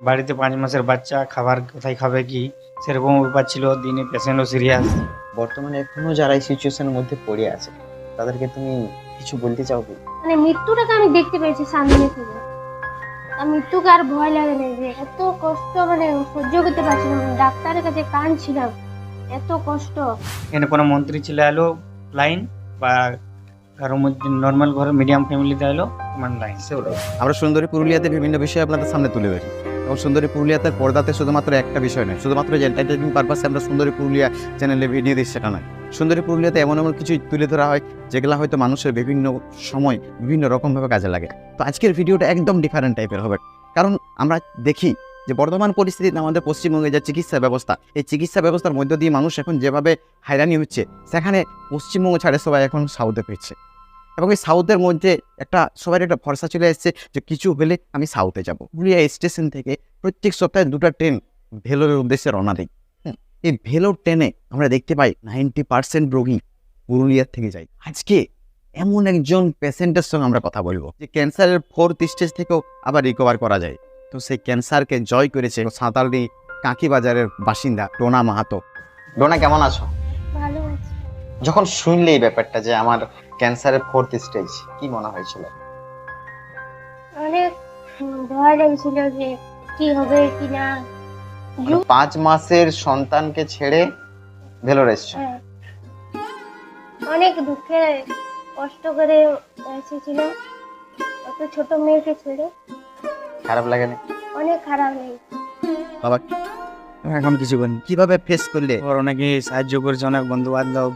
বাড়িতে পাঁচ মাসের বাচ্চা খাবার কোথায় খাবে কি? সেরকম ব্যাপার ছিল দিনে পেশেন্টও সিরিয়াস বর্তমানে এখনও যারা এই সিচুয়েশনের মধ্যে পড়ে আছে তাদেরকে তুমি কিছু বলতে চাও কি? মানে মৃত্যুটাকে আমি দেখতে পেয়েছি সামনে থেকে। আর মৃত্যুকে আর ভয় লাগে না যে এত কষ্ট মানে সহ্য করতে পারছিলাম না। ডাক্তারের কাছে কাঁদছিলাম এত কষ্ট। এখানে কোনো মন্ত্রী ছেলে এলো লাইন বা কারোর মধ্যে নর্মাল ঘরে মিডিয়াম ফ্যামিলিতে এলো লাইন সেগুলো আমরা সুন্দরী পুরুলিয়াতে বিভিন্ন বিষয় আপনাদের সামনে তুলে ধরি। এবং সুন্দরী পুরুলিয়াতে পর্দাতে শুধুমাত্র একটা বিষয় নয়, শুধুমাত্র যে এন্টারটেনমেন্ট পারপাসে আমরা সুন্দরী পুরুলিয়া চ্যানেলে ভিডিও দিই সেটা নয়। সুন্দরী পুরুলিয়াতে এমন এমন কিছু তুলে ধরা হয়, যেগুলো হয়তো মানুষের বিভিন্ন সময় বিভিন্ন রকমভাবে কাজে লাগে। তো আজকের ভিডিওটা একদম ডিফারেন্ট টাইপের হবে। কারণ আমরা দেখি যে বর্তমান পরিস্থিতিতে আমাদের পশ্চিমবঙ্গে যে চিকিৎসা ব্যবস্থা, এই চিকিৎসা ব্যবস্থার মধ্য দিয়ে মানুষ এখন যেভাবে হয়রানি হচ্ছে, সেখানে পশ্চিমবঙ্গ ছাড়ে সবাই এখন সাউথে ফিরছে। এবং এই সাউথের মধ্যে একটা সবার একটা ভরসা চলে এসেছে যে কিছু হলে আমি সাউথে যাব। পুরুলিয়া স্টেশন থেকে প্রত্যেক সপ্তাহে দুটো ট্রেন ভেলোরের উদ্দেশ্যে রওনা দিই। এই ভেলোর ট্রেনে আমরা দেখতে পাই নাইনটি পার্সেন্ট রোগী পুরুলিয়ার থেকে যায়। আজকে এমন একজন পেশেন্টের সঙ্গে আমরা কথা বলব যে ক্যান্সারের ফোর্থ স্টেজ থেকেও আবার রিকভার করা যায়। তো সেই ক্যান্সারকে জয় করেছে সাঁতালি কাঁকি বাজারের বাসিন্দা টোনা মাহাতো। ডোনা কেমন আছো? ভালো যখন শুনলে এই ব্যাপারটা যে আমার ক্যান্সারের ফোর্থ স্টেজ কি মনে হয়েছিল? অনেক ভয় লাগছিল যে কি হবে কি না। যু- পাঁচ মাসের সন্তানকে ছেড়ে ভেলোর এসছো? হ্যাঁ। অনেক দুঃখে কষ্ট করে এসেছিল। অত ছোট মেয়েকে ছেড়ে। খারাপ লাগে না অনেক খারাপ লেগেছে বাবা এখন কিছু করিনি কীভাবে ফেস করলে? ওর অনেকে সাহায্য করেছে অনেক বন্ধু বান্ধব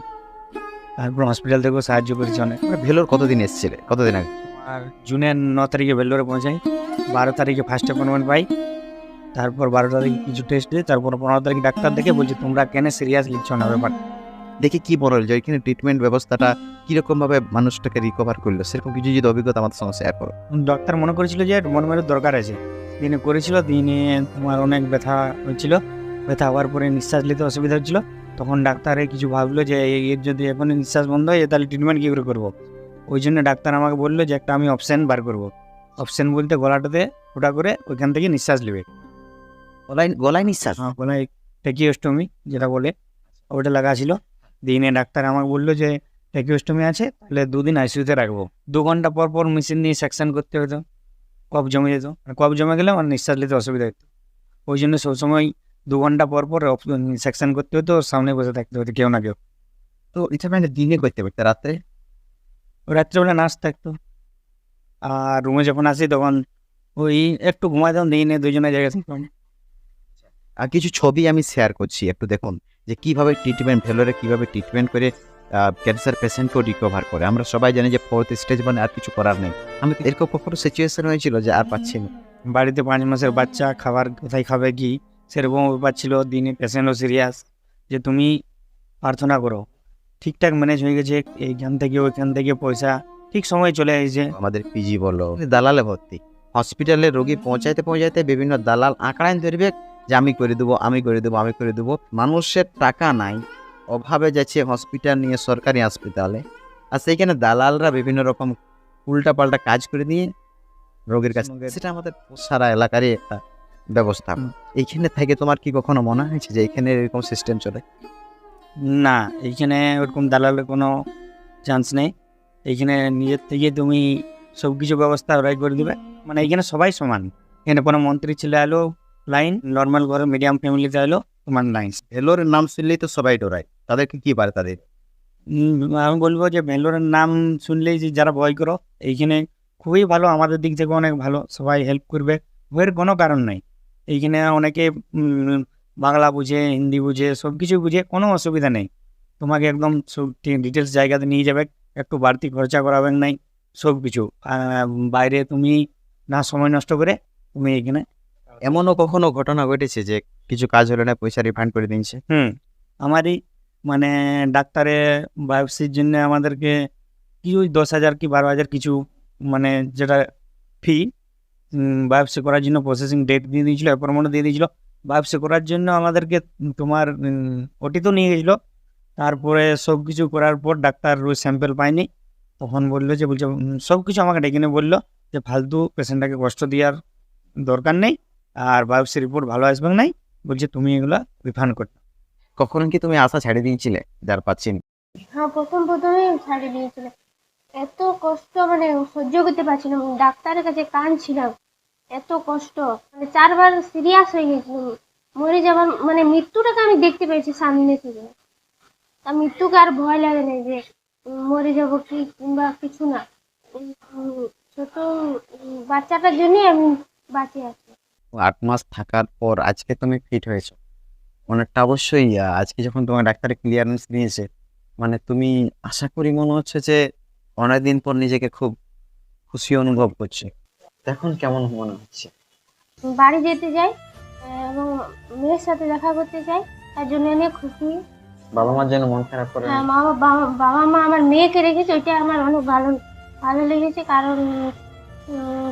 তারপর হসপিটাল থেকেও সাহায্য করেছে অনেক। তোমরা ভেলোর কতদিন এসেছিলে? কতদিন আগে? আর জুনের ন তারিখে ভেলোরে পৌঁছাই বারো তারিখে ফার্স্ট অ্যাপয়েন্টমেন্ট পাই তারপর বারো তারিখে কিছু টেস্ট দিয়ে তারপর পনেরো তারিখ ডাক্তার দেখে বলছে তোমরা কেন সিরিয়াস লিখছো না ব্যাপার দেখি কি মনে হলো যে এখানে ট্রিটমেন্ট ব্যবস্থাটা কীরকমভাবে মানুষটাকে রিকভার করল? সেরকম কিছু যদি অভিজ্ঞতা আমাদের সঙ্গে শেয়ার করো। ডাক্তার মনে করেছিল যে মনোমের দরকার আছে। দিনে করেছিল দিনে তোমার অনেক ব্যথা হচ্ছিল ব্যথা হওয়ার পরে নিঃশ্বাস নিতে অসুবিধা হচ্ছিল। তখন ডাক্তারে কিছু ভাবলো যে এর যদি এখন নিঃশ্বাস বন্ধ হয়ে তাহলে ট্রিটমেন্ট কী করে করব? ওই জন্য ডাক্তার আমাকে বলল যে একটা আমি অপশান বার করব। অপশান বলতে গলাটাতে ফোটা করে ওইখান থেকে নিঃশ্বাস নেবে। গলায় গলায় নিঃশ্বাস? হ্যাঁ গলায় টেকিওস্টমি যেটা বলে ওটা লাগা ছিল। দিনে ডাক্তার আমাকে বলল যে টেকিওস্টমি আছে তাহলে দুদিন আইসিউতে রাখব। দু ঘণ্টা পর পর মেশিন নিয়ে সেকশন করতে হতো কফ জমে যেত। আর কফ জমে গেলে আমার নিঃশ্বাস নিতে অসুবিধা হতো। ওই জন্য সবসময় দু ঘণ্টা পর পর সেকশন করতে হতো সামনে বসে থাকতে হতো কেউ না কেউ। তো এটা মানে দিনে করতে পারতে রাত্রে? রাত্রেবেলা নাচ থাকতো। আর রুমে যখন আসি তখন ওই একটু ঘুমাইতাম দিনে দুজনে জায়গা থাকতাম আর কিছু ছবি আমি শেয়ার করছি একটু দেখুন যে কীভাবে ট্রিটমেন্ট ভেলোরে কীভাবে ট্রিটমেন্ট করে ক্যান্সার পেশেন্টকেও রিকভার করে। আমরা সবাই জানি যে ফোর্থ স্টেজ মানে আর কিছু করার নেই। আমি এরকম কখনো সিচুয়েশন হয়েছিল যে আর পাচ্ছি না? বাড়িতে পাঁচ মাসের বাচ্চা খাবার কোথায় খাবে কি? সেরকম ব্যাপার ছিল দিনে পেশেন্টও সিরিয়াস যে তুমি প্রার্থনা করো। ঠিকঠাক ম্যানেজ হয়ে গেছে এইখান থেকে ওইখান থেকে পয়সা ঠিক সময় চলে এসেছে আমাদের পিজি বলো দালালে ভর্তি। হসপিটালে রোগী পৌঁছাইতে পৌঁছাইতে বিভিন্ন দালাল আঁকড়াইন ধরবে যে আমি করে দেবো আমি করে দেবো আমি করে দেবো। মানুষের টাকা নাই অভাবে যাচ্ছে হসপিটাল নিয়ে সরকারি হাসপাতালে আর সেইখানে দালালরা বিভিন্ন রকম উল্টাপাল্টা কাজ করে দিয়ে রোগীর কাছে সেটা আমাদের সারা এলাকারই একটা ব্যবস্থা। এইখানে থেকে তোমার কি কখনো মনে হয়েছে যে এখানে এরকম সিস্টেম চলে? না এইখানে ওরকম দালালের কোনো চান্স নেই। এইখানে নিজের থেকে তুমি সব কিছু ব্যবস্থা ওরাই করে দেবে। মানে এইখানে সবাই সমান। এখানে কোনো মন্ত্রী ছেলে এলো লাইন নর্মাল ঘরে মিডিয়াম ফ্যামিলিতে এলো তোমার লাইন ভেলোরের নাম শুনলেই তো সবাই ডরায়। তাদেরকে কী পারে তাদের? আমি বলব যে ভেলোরের নাম শুনলেই যে যারা ভয় করো এইখানে খুবই ভালো আমাদের দিক থেকে অনেক ভালো সবাই হেল্প করবে। ভয়ের কোনো কারণ নেই। এইখানে অনেকে বাংলা বুঝে হিন্দি বুঝে সব কিছু বুঝে কোনো অসুবিধা নেই। তোমাকে একদম সব ডিটেলস জায়গাতে নিয়ে যাবে একটু বাড়তি খরচা করাবেন নাই সব কিছু বাইরে তুমি না সময় নষ্ট করে তুমি এখানে এমনও কখনো ঘটনা ঘটেছে যে কিছু কাজ হলে না পয়সা রিফান্ড করে দিয়েছে? হুম। আমারই মানে ডাক্তারে বায়োপসির জন্য আমাদেরকে কি ওই দশ হাজার কি বারো হাজার কিছু মানে যেটা ফি বায়োপসি করার জন্য প্রসেসিং ডেট দিয়ে দিয়েছিল অ্যাপয়েন্টমেন্ট দিয়ে দিয়েছিল। বায়োপসি করার জন্য আমাদেরকে তোমার ওটি তো নিয়ে গেছিল। তারপরে সব কিছু করার পর ডাক্তার ওই স্যাম্পেল পায়নি। তখন বলল যে বলছে সব কিছু আমাকে ডেকে নিয়ে বলল যে ফালতু পেশেন্টটাকে কষ্ট দেওয়ার দরকার নেই। আর বায়োপসি রিপোর্ট ভালো আসবে নাই। বলছে তুমি এগুলো রিফান্ড করতে কখন কি তুমি আশা ছেড়ে দিয়েছিলে? যার পাচ্ছি হ্যাঁ প্রথম প্রথমে ছাড়িয়ে দিয়েছিল। এত কষ্ট মানে সহ্য করতে পারছিলাম, ডাক্তারের কাছে কাঁদছিলাম এত কষ্ট মানে চারবার সিরিয়াস হয়ে গেছিলাম। মরে যাবার মানে মৃত্যুটাকে আমি দেখতে পেয়েছি সামনে থেকে। তা মৃত্যুকে আর ভয় লাগে না যে, মরে যাব কি কিংবা কিছু না। ছোট বাচ্চাটার জন্যই আমি বাঁচে আছি। আট মাস থাকার পর আজকে তুমি ফিট হয়েছো। অনেকটা অবশ্যই আজকে যখন তোমার ডাক্তার ক্লিয়ারেন্স দিয়েছে মানে তুমি আশা করি মনে হচ্ছে যে অনেকদিন পর নিজেকে খুব খুশি অনুভব করছে। এখন কেমন মনে হচ্ছে? বাড়ি যেতে যাই এবং মেয়ের সাথে দেখা করতে চাই তার জন্য অনেক খুশি। বাবা মার জন্য মন খারাপ করে না? হ্যাঁ মা বাবা বাবা মা আমার মেয়েকে রেখেছে ওইটা আমার অনেক ভালো ভালো লেগেছে কারণ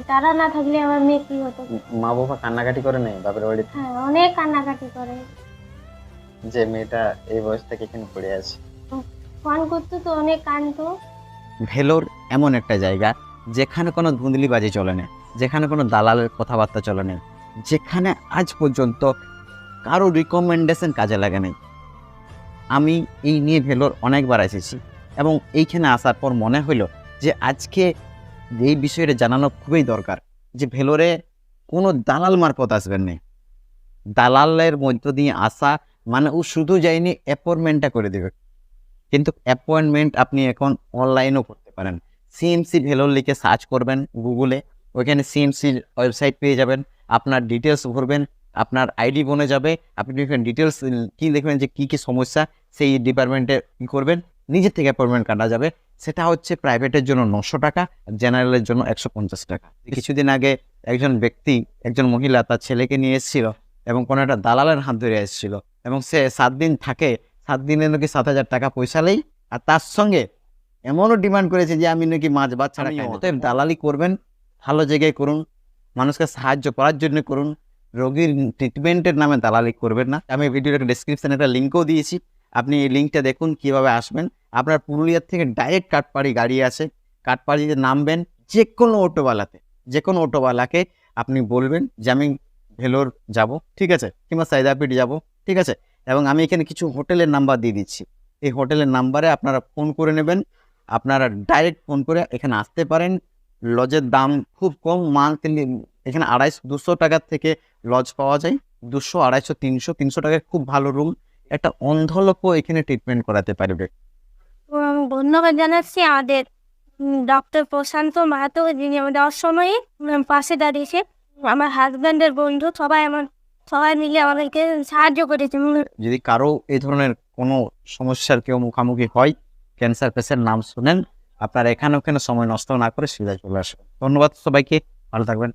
তারা না থাকলে আমার মেয়ে কি হতো? মা বাবা কান্নাকাটি করে নেই বাপের বাড়িতে? হ্যাঁ অনেক কান্নাকাটি করে। যে মেয়েটা এই বয়স থেকে এখানে পড়ে আছে। ফোন করতো তো অনেক কানতো। ভেলোর এমন একটা জায়গা যেখানে কোনো ধুন্দলিবাজি চলে না, যেখানে কোনো দালালের কথাবার্তা চলে না, যেখানে আজ পর্যন্ত কারও রিকমেন্ডেশন কাজে লাগে নাই। আমি এই নিয়ে ভেলোর অনেকবার এসেছি এবং এইখানে আসার পর মনে হলো যে আজকে এই বিষয়টা জানানো খুবই দরকার যে ভেলোরে কোনো দালাল মারফত আসবেন না। দালালের মধ্য দিয়ে আসা মানে ও শুধু যায়নি অ্যাপয়েন্টমেন্টটা করে দেবে। কিন্তু অ্যাপয়েন্টমেন্ট আপনি এখন অনলাইনও করতে পারেন। সিএমসি ভেলোর লিখে সার্চ করবেন গুগলে ওইখানে সিএমসির ওয়েবসাইট পেয়ে যাবেন। আপনার ডিটেলস ভরবেন, আপনার আইডি বনে যাবে, আপনি ওইখানে ডিটেলস কী দেখবেন যে কী কী সমস্যা, সেই ডিপার্টমেন্টে কী করবেন, নিজের থেকে অ্যাপয়েন্টমেন্ট কাটা যাবে। সেটা হচ্ছে প্রাইভেটের জন্য নশো টাকা জেনারেলের জন্য একশো পঞ্চাশ টাকা। কিছুদিন আগে একজন ব্যক্তি, একজন মহিলা তার ছেলেকে নিয়ে এসেছিল এবং কোনো একটা দালালের হাত ধরে এসেছিল এবং সে সাত দিন থাকে সাত দিনে নাকি সাত হাজার টাকা পয়সা নেই। আর তার সঙ্গে এমনও ডিমান্ড করেছে যে আমি নাকি মাছ ভাত ছাড়া অতএব দালালি করবেন ভালো জায়গায় করুন মানুষকে সাহায্য করার জন্য করুন। রোগীর ট্রিটমেন্টের নামে দালালি করবেন না। আমি ভিডিওর ডিসক্রিপশানে একটা লিঙ্কও দিয়েছি। আপনি এই লিঙ্কটা দেখুন কীভাবে আসবেন। আপনার পুরুলিয়ার থেকে ডাইরেক্ট কাঠপাড়ি গাড়ি আছে। কাঠপাড়িতে নামবেন যে কোনো অটোওয়ালাতে। যে কোনো অটোওয়ালাকে আপনি বলবেন যে আমি ভেলোর যাব ঠিক আছে? কিংবা সাইদাপিট যাব ঠিক আছে? এবং আমি এখানে কিছু হোটেলের নাম্বার দিয়ে দিচ্ছি। এই হোটেলের নাম্বারে আপনারা ফোন করে নেবেন। আপনারা ডাইরেক্ট ফোন করে এখানে আসতে পারেন। লজের দাম খুব কম, মান্থলি এখানে আড়াইশো, দুশো টাকার থেকে লজ পাওয়া যায়। দুশো, আড়াইশো, তিনশো তিনশো টাকায় খুব ভালো রুম। একটা অন্ধলোকও এখানে ট্রিটমেন্ট করাতে পারবে। ধন্যবাদ জানাচ্ছি আমাদের ডক্টর প্রশান্ত মাহাতো যিনি আমাদের অসময়ে পাশে দাঁড়িয়েছে। আমার হাজব্যান্ডের বন্ধু, সবাই আমার সবাই মিলে আমাদেরকে সাহায্য করেছে। যদি কারও এই ধরনের কোনো সমস্যার কেউ মুখামুখি হয় ক্যান্সার পেশেন্ট নাম শুনেন, আপনারা এখানে ওখানে সময় নষ্ট না করে সিধা চলে আসবেন ধন্যবাদ সবাইকে, ভালো থাকবেন।